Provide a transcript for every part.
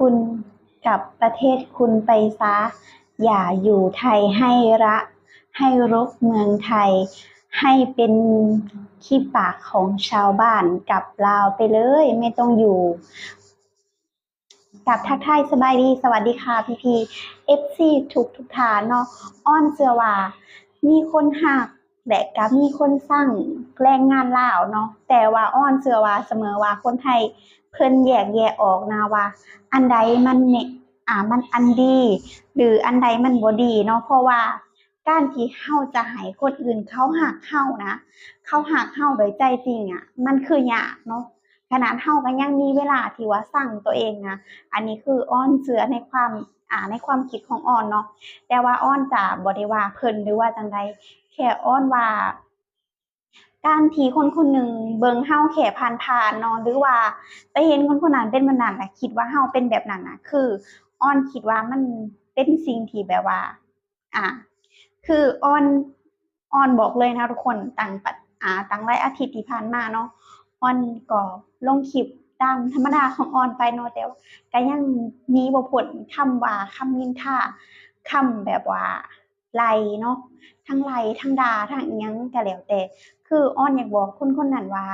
คุณกับประเทศคุณไปซะ อย่าอยู่ไทยให้ระให้รกเมืองไทย ให้เป็นขี้ปากของชาวบ้านกับลาวไปเลย ไม่ต้องอยู่ กับทักทายสบายดี สวัสดีค่ะพี่พีเอฟซีทุกทุกฐานเนาะอ้อนเสือว่า มีคนหัก และก็มีคนสร้างแรงงานลาวเนาะแต่ว่าอ้อนเสือว่าเสมอว่าคนไทยเพิ่นแยกแยะออกนะว่า อันใดมันเนี่ยอ่ามันอันดี หรืออันใดมันบ่ดีเนาะเพราะว่าการที่เฮาจะให้คนอื่นเขาหักเฮานะเขาหักเฮาโดยใจจริงอะ มันคือยากเนาะขนาดเฮาก็ยังมีเวลาที่ว่าสั่งตัวเองนะอันนี้คืออ้อนเสือในความ อ่าในความคิดของอ้อนเนาะแต่ว่าอ้อนจะบ่ได้ว่าเพิ่นหรือว่าจังใดแค่อ้อนว่า การที่คนคนหนึ่งเบิงเฮาแค่ผ่านๆเนาะหรือว่าไปเห็นคนคนนั้นเป็นแบบนั้นน่ะคิดว่าเฮาเป็นแบบนั้นนะคือ อ้อนคิดว่ามันเป็นสิ่งที่แบบว่า อ่า คืออ้อนอ้อนบอกเลยนะทุกคนตั้งปัดอ่าตั้งหลายอาทิตย์ที่ผ่านมาเนาะอ้อนก็ลงคลิป ตามธรรมดาของอ้อนไปเนาะแต่ว่าก็ยังมีบ่พ้นคำว่าคำนินทาคำแบบว่าไลเนาะทั้งไลทั้งดาทั้งอิหยังก็แล้วแต่ คืออ้อนอยากบอกคนคนนั้นว่า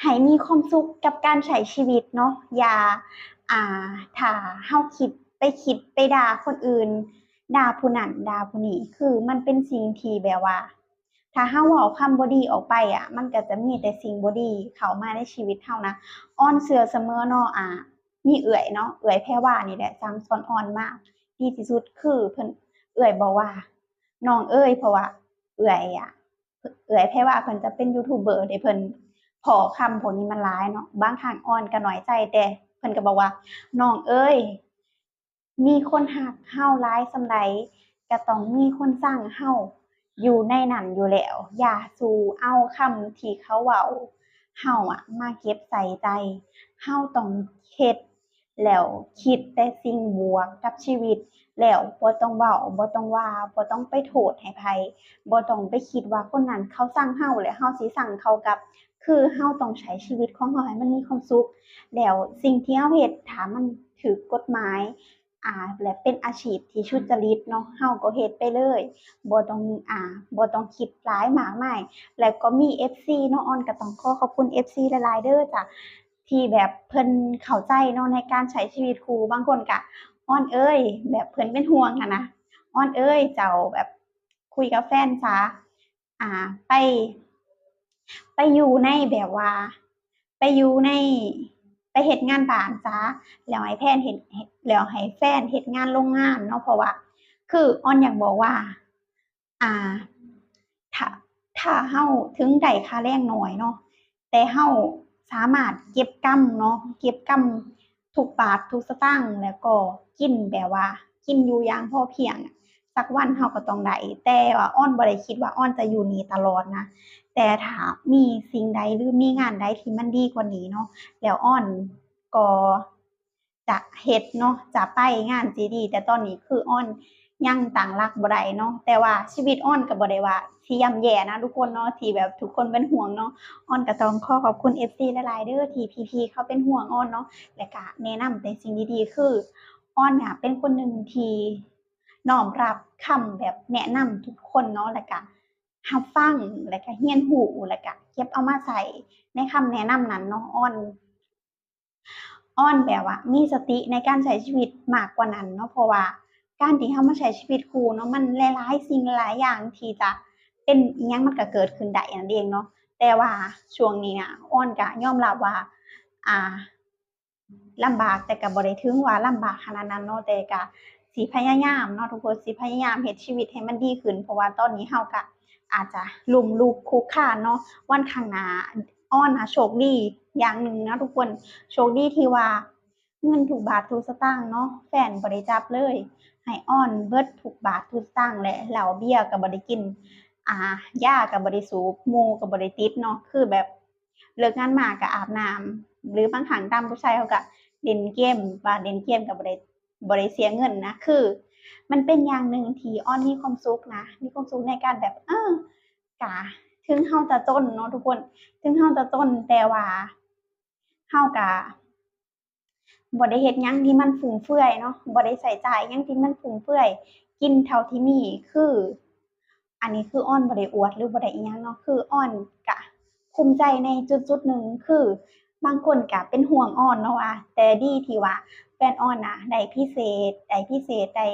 ให้มีความสุขกับการใช้ชีวิตเนาะอย่าอ่าถ้าเฮาคิดไปคิดไปด่าคนอื่นด่าผู้นั้นด่าผู้นี้คือมันเป็นสิ่งที่แบบว่า ถ้าเฮาเว้าคำบ่ดีออกไปอะ มันก็จะมีแต่สิ่งบ่ดีเข้ามาในชีวิตเฮานะอ้อนเชื่อเสมอเนาะอ่ามีเอื้อยเนาะเอื้อยแพรวานี่แหละสั่งสอนอ้อนมากดีที่สุดคือเพิ่นเอื้อยบอกว่าน้องเอ้ยเพราะว่าเอื้อยอะ เอื้อยแพรวาเพิ่นจะเป็นยูทูบเบอร์ที่เพิ่นพอคำพวกนี้มันหลายเนาะบางครั้งอ้อนก็หน้อยใจแต่เพิ่นก็บอกว่าน้องเอ้ยมีคนหักเฮาหลายส่ำใดก็ต้องมีคนสร้างเฮา อยู่ในนั้นอยู่แล้ว อย่าสู่เอาคำที่เขาเว้าเฮาอะมาเก็บใส่ใจเฮาต้องเฮ็ดแล้วคิดแต่สิ่งบวกกับชีวิต แล้วบ่ต้องเว้าบ่ต้องว่าบ่ต้องไปโทษให้ไผบ่ต้องไปคิดว่าคนนั้นเขาสั่งเฮาแล้วเฮาสิสั่งเขากลับ คือเฮาต้องใช้ชีวิตของเฮาให้มันมีความสุข แล้วสิ่งที่เฮาเฮ็ดถ้ามันถูกกฎหมาย อ่าและเป็นอาชีพที่สุจริตเนาะเฮาก็เฮ็ดไปเลยบ่ต้องอ่าบ่ต้องคิดหลายมากมายแล้วก็มี FC เนาะอ้อนก็ต้องขอขอบคุณ FC หลายๆเด้อจ้ะที่แบบเพิ่นเข้าใจเนาะในการใช้ชีวิตคู่บางคนก็อ้อนเอ้ย แบบเพิ่นเป็นห่วงอะนะอ้อนเอ้ยเจ้าแบบคุยกับแฟนซะอ่าไป ไปอยู่ในแบบว่า ไปอยู่ในไปเฮ็ดงานบ้านซะแล้วให้แฟนเฮ็ดเฮ็ด แล้วให้แฟนเฮ็ดงานโรงงานเนาะเพราะว่า คืออ้อนอยากบอกว่า อ่า ถ้าถ้าเฮาถึงได้ค่าแรงหน้อยเนาะแต่เฮาสามารถเก็บกำเนาะเก็บกำทุกบาททุกสตางค์แล้วก็กินแบบว่า กินอยู่อย่างพอเพียงสักวันเฮาก็ต้องได้แต่ว่าอ้อนบ่ได้คิดว่าอ้อนจะอยู่นี่ตลอดนะแต่ถ้ามีสิ่งใดหรือมีงานใดที่มันดีกว่านี้เนาะแล้วอ้อนก็ จะเฮ็ดเนาะจะไปงานที่ดี แต่ตอนนี้คืออ้อนยังตั้งหลักบ่ได้เนาะแต่ว่าชีวิตอ้อนก็บ่ได้ว่าสิย่ำแย่นะทุกคนเนาะที่แบบทุกคนเป็นห่วงเนาะอ้อนก็ต้องขอขอบคุณ FC หลายๆเด้อที่พี่ๆเขาเป็นห่วงอ้อนเนาะและก็แนะนำแต่สิ่งดีๆคืออ้อนน่ะเป็นคนหนึ่งที่น้อมรับคำแบบแนะนำทุกคนเนาะแล้วก็รับฟังแล้วก็เรียนรู้แล้วก็เก็บเอามาใช้ในคำแนะนำนั้นเนาะอ้อน อ้อนแบบว่ามีสติในการใช้ชีวิตมากกว่านั้นเนาะเพราะว่าการที่เฮามาใช้ชีวิตคู่เนาะมันหลายๆสิ่งหลายอย่างที่จะเป็นยังมันก็เกิดขึ้นได้นั่นเองเนาะแต่ว่าช่วงนี้น่ะอ้อนก็ยอมรับว่า อ่าลำบากแต่ก็บ่ได้ถึงว่าลำบากขนาดนั้นเนาะแต่ก็สิพยายามเนาะทุกคนสิพยายามเฮ็ดชีวิตให้มันดีขึ้น เพราะว่าตอนนี้เฮาก็อาจจะล้มลุกคุกคลาเนาะวันข้างหน้าอ้อนนะโชคดีอย่างหนึ่งนะทุกคนโชคดีที่ว่าเงินทุกบาททุกสตางค์เนาะแฟนบ่ได้จับเลยให้อ้อนเบิดทุกบาททุกสตางค์และเหล้าเบี้ยก็บ่ได้กินอ่ายาก็บ่ได้สูบมูก็บ่ได้ติดเนาะคือแบบเลิกงานมาก็อาบน้ำหรือบางครั้งตามผู้ชายเขาก็เล่นเกมว่าเล่นเกมก็บ่ได้บ่ได้เสียเงินนะคือ มันเป็นอย่างหนึ่งที่อ้อนมีความสุขนะมีความสุขในการแบบเออกะ ถึงเฮาจะจนเนาะทุกคน ถึงเฮาจะจนแต่ว่าเฮาก็บ่ได้เฮ็ดหยังที่มันฟุ่มเฟือยเนาะบ่ได้ใช้จ่ายหยังที่มันฟุ่มเฟือย กินเท่าที่มีคือ อันนี้คืออ้อนบ่ได้อวดหรือบ่ได้อิหยังเนาะคืออ้อนก็ภูมิใจในจุดๆหนึ่งคือบางคนก็เป็นห่วงอ้อนเนาะว่าแต่ดีที่ว่าแฟนอ้อนนะได้พิเศษได้พิเศษได้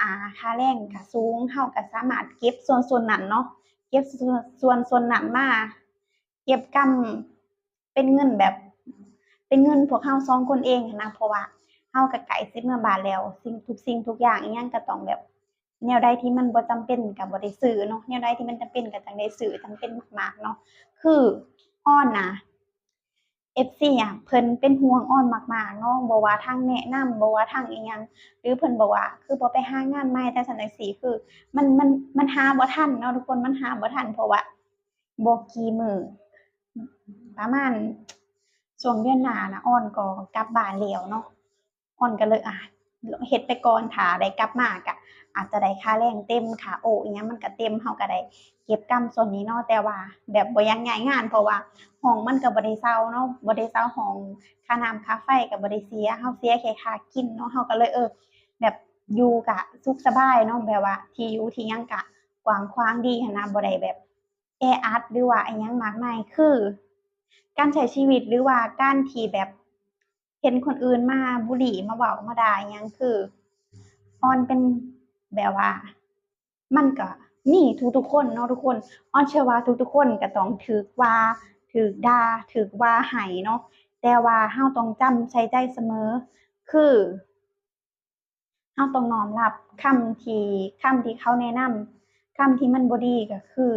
อ่าค่าแรงก็สูงเราก็สามารถเก็บส่วนส่วนนั้นเนาะ เก็บส่วนส่วนส่วนนั้นมาเก็บกำเป็นเงินแบบ เป็นเงินพวกเราสองคนเองนะเพราะว่าเราก็ใกล้สิเมื่อบานแล้ว สิ่งทุกสิ่งทุกอย่างอีกอยังก็ต้องแบบ แนวใดที่มันบ่จำเป็นกับ่ได้ซื้อเนาะแนวใดที่มันจำเป็นก็จั่งได้ซื้อจำเป็นมากๆเนาะคืออ้อนนะ FC อะเพิ่นเป็นห่วงอ้อนมากๆเนาะบ่ว่าทางแนะนำบ่ว่าทางอิหยังหรือเพิ่นบอกว่า คือบ่ไปหางานใหม่จั่งซั้นจั่งซี้คือ มันมันมันหาบ่ทันเนาะทุกคนมันหาบ่ทันเพราะว่าบ่กี่มือประมาณช่วงเดือนหน้านะอ้อนก็กลับบ้านแล้วเนาะอ้อนก็เลยอะเฮ็ดไปก่อนถ้าได้กลับมาก็ อาจจะได้ค่าแรงเต็มค่าโออิหยังมันก็เต็มเราก็ได้เก็บกำส่วนนี้เนาะแต่ว่า แบบบ่ยากย้ายงาน เพราะว่าห้องมันก็บ่ได้เช่าเนาะบ่ได้เช่าห้องค่าน้ำค่าไฟก็บ่ได้เสียเราเสียแค่ค่ากินเนาะเราก็เลยเออ แบบอยู่ก็สุขสบายเนาะแบบว่า ที่อยู่ที่ยังก็กว้างขวางดีหั้นนะบ่ได้แบบแออัดหรือว่าอิหยังมากมายคือ การใช้ชีวิตหรือว่าการที่แบบเห็นคนอื่นมาบุหรี่มาเว้ามาด่าอิหยังคือออนเป็น แบบว่า มันก็มีทุกๆคนเนาะทุกคนอ้อนเชื่อว่าทุกๆคนก็ต้องถูกว่าถูกดาถูกว่าให้เนาะแต่ว่าเราต้องจำใส่ใจเสมอ คือเราต้องน้อมรับคำที่คำที่เขาแนะนำคำที่มันบดีก็คือ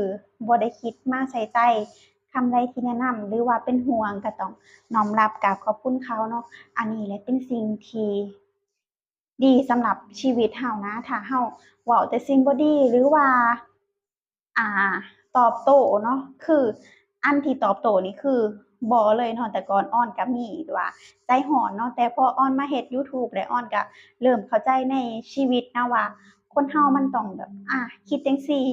บ่ได้คิดมาใส่ใจคำใดที่แนะนำหรือว่าเป็นห่วงก็ต้องน้อมรับกราบขอบคุณเขาเนาะอันนี้แหละเป็นสิ่งที่ ดีสำหรับชีวิตเรานะ ถ้าเราเว้าแต่สิ่งบ่ดีหรือว่า อ่า ตอบโต้เนาะคือ อันที่ตอบโต้นี่คือบ่เลยเนาะแต่ก่อนอ้อนก็มีว่า ใจร้อนเนาะแต่พออ้อนมาเฮ็ดยูทูบแล้วอ้อนก็เริ่มเข้าใจในชีวิตนะว่า คนเรามันต้องแบบ อ่าคิดจังซี้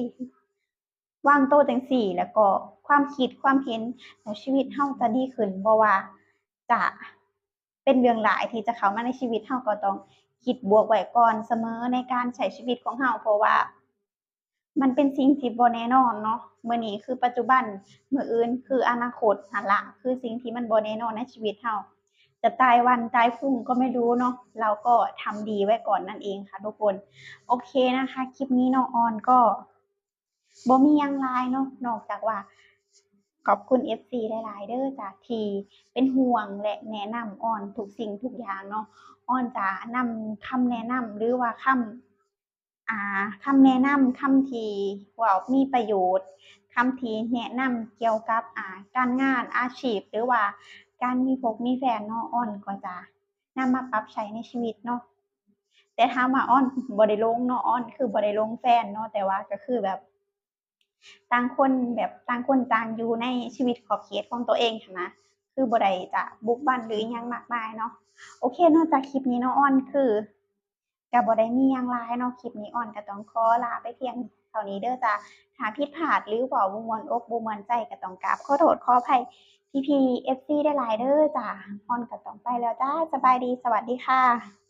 วางโตจังซี้แล้วก็ความคิดความเห็นแล้วชีวิตเราจะดีขึ้นบ่ว่าจะเป็นเรื่องร้ายที่จะเข้ามาในชีวิตเราก็ต้อง คิดบวกไว้ก่อนเสมอในการใช้ชีวิตของเราเพราะว่า มันเป็นสิ่งที่บ่แน่นอนเนาะมื้อนี้คือปัจจุบันมื้ออื่นคืออนาคตนั่นล่ะคือสิ่งที่มันบ่แน่นอนในชีวิตเราจะตายวันตายพรุ่งก็ไม่รู้เนาะเราก็ทำดีไว้ก่อนนั่นเองค่ะทุกคน โอเคนะคะ คลิปนี้น้องออนก็บ่มียังหลเนาะนอกจากว่า ขอบคุณ FC หลาย ๆ เด้อจ้ะทีเป็นห่วงและแนะนำอ้อนทุกสิ่งทุกอย่างเนาะอ้อนจะนำคำแนะนำหรือว่าคำอ่าคำแนะนำคำทีว้ามีประโยชน์คำทีแนะนำเกี่ยวกับอ่าการงานอาชีพ หรือว่าการมีพกมีแฟนเนาะอ้อนก็จะนำมาปรับใช้ในชีวิตเนาะแต่ถ้ามว่าอ้อนบ่ได้ลงเนาะอ้อนคือบ่ได้ลงแฟนเนาะแต่ว่าก็คือแบบ ต่างคนแบบต่างคนต่างอยู่ในชีวิตขอบเขตของตัวเองนะคือบ่ได้จะบุกบันหรือยังมากมายเนาะโอเคนาะจากคลิปนี้เนาะอ้อนคือก็บ่ได้มียังหลายเนาะคลิปนี้อ้อนก็ต้องขอลาไปเพียงเท่านี้เด้อจ้ะถ้าผิดพลาดหรือเว้าบ่ม่วนอกบ่ม่วนใจก็ต้องกราบขอโทษขออภัยพี่ๆ FC หลายเด้อจ้ะอ้อนก็ต้องไปแล้วจ้าสบายดีสวัสดีค่ะ